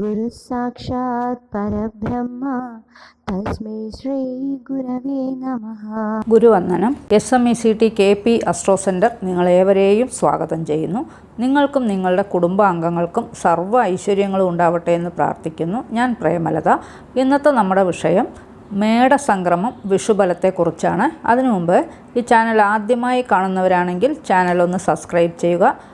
ഗുരുസാക്ഷാത് പരബ്രഹ്മ തസ്മൈ ശ്രീ ഗുരവേ നമ ഗുരുവന്ദനം S M E C T K P astro centre നിങ്ങളേവരെയും സ്വാഗതം ചെയ്യുന്നു. നിങ്ങൾക്കും നിങ്ങളുടെ കുടുംബാംഗങ്ങൾക്കും സർവ ഐശ്വര്യങ്ങളും ഉണ്ടാവട്ടെ എന്ന് പ്രാർത്ഥിക്കുന്നു. ഞാൻ പ്രേമലത. ഇന്നത്തെ നമ്മുടെ വിഷയം മേടസംക്രമം വിഷുബലത്തെക്കുറിച്ചാണ്. അതിനു മുമ്പ് ഈ ചാനൽ ആദ്യമായി കാണുന്നവരാണെങ്കിൽ ചാനൽ ഒന്ന് സബ്സ്ക്രൈബ് ചെയ്യുക.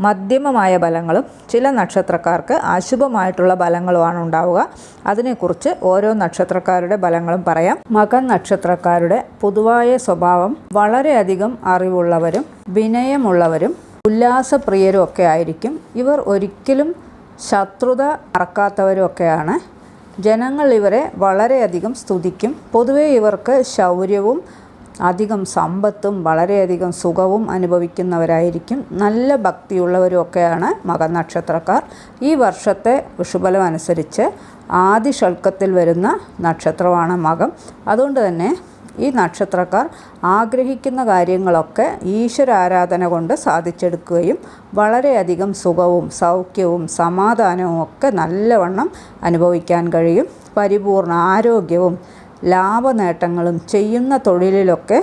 മധ്യമമായ ബലങ്ങളും ചില നക്ഷത്രക്കാർക്ക് അശുഭമായിട്ടുള്ള ബലങ്ങളുമാണ് ഉണ്ടാവുക. അതിനെക്കുറിച്ച് ഓരോ നക്ഷത്രക്കാരുടെ ബലങ്ങളും പറയാം. മകൻ നക്ഷത്രക്കാരുടെ പൊതുവായ സ്വഭാവം വളരെയധികം അറിവുള്ളവരും വിനയമുള്ളവരും ഉല്ലാസപ്രിയരും ഒക്കെ ആയിരിക്കും. ഇവർ ഒരിക്കലും ശത്രുത മറക്കാത്തവരും ഒക്കെയാണ്. ജനങ്ങൾ ഇവരെ വളരെയധികം സ്തുതിക്കും. പൊതുവേ ഇവർക്ക് ശൗര്യവും അധികം സമ്പത്തും വളരെയധികം സുഖവും അനുഭവിക്കുന്നവരായിരിക്കും. നല്ല ഭക്തിയുള്ളവരുമൊക്കെയാണ് മകനക്ഷത്രക്കാർ. ഈ വർഷത്തെ വിഷുബലം അനുസരിച്ച് ആദ്യ ഷൾക്കത്തിൽ വരുന്ന നക്ഷത്രമാണ് മകം. അതുകൊണ്ട് തന്നെ ഈ നക്ഷത്രക്കാർ ആഗ്രഹിക്കുന്ന കാര്യങ്ങളൊക്കെ ഈശ്വരാരാധന കൊണ്ട് സാധിച്ചെടുക്കുകയും വളരെയധികം സുഖവും സൗഖ്യവും സമാധാനവും ഒക്കെ നല്ലവണ്ണം അനുഭവിക്കാൻ കഴിയും. പരിപൂർണ ആരോഗ്യവും ലാഭനേട്ടങ്ങളും ചെയ്യുന്ന തൊഴിലിലൊക്കെ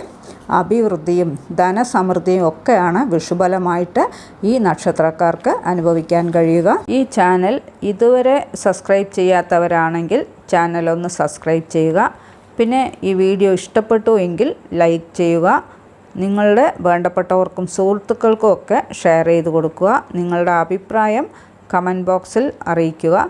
അഭിവൃദ്ധിയും ധനസമൃദ്ധിയും ഒക്കെയാണ് വിഷുബലമായിട്ട് ഈ നക്ഷത്രക്കാർക്ക് അനുഭവിക്കാൻ കഴിയുക. ഈ ചാനൽ ഇതുവരെ സബ്സ്ക്രൈബ് ചെയ്യാത്തവരാണെങ്കിൽ ചാനൽ ഒന്ന് സബ്സ്ക്രൈബ് ചെയ്യുക. പിന്നെ ഈ വീഡിയോ ഇഷ്ടപ്പെട്ടു എങ്കിൽ ലൈക്ക് ചെയ്യുക. നിങ്ങളുടെ വേണ്ടപ്പെട്ടവർക്കും സുഹൃത്തുക്കൾക്കും ഒക്കെ ഷെയർ ചെയ്ത് കൊടുക്കുക. നിങ്ങളുടെ അഭിപ്രായം കമന്റ് ബോക്സിൽ അറിയിക്കുക.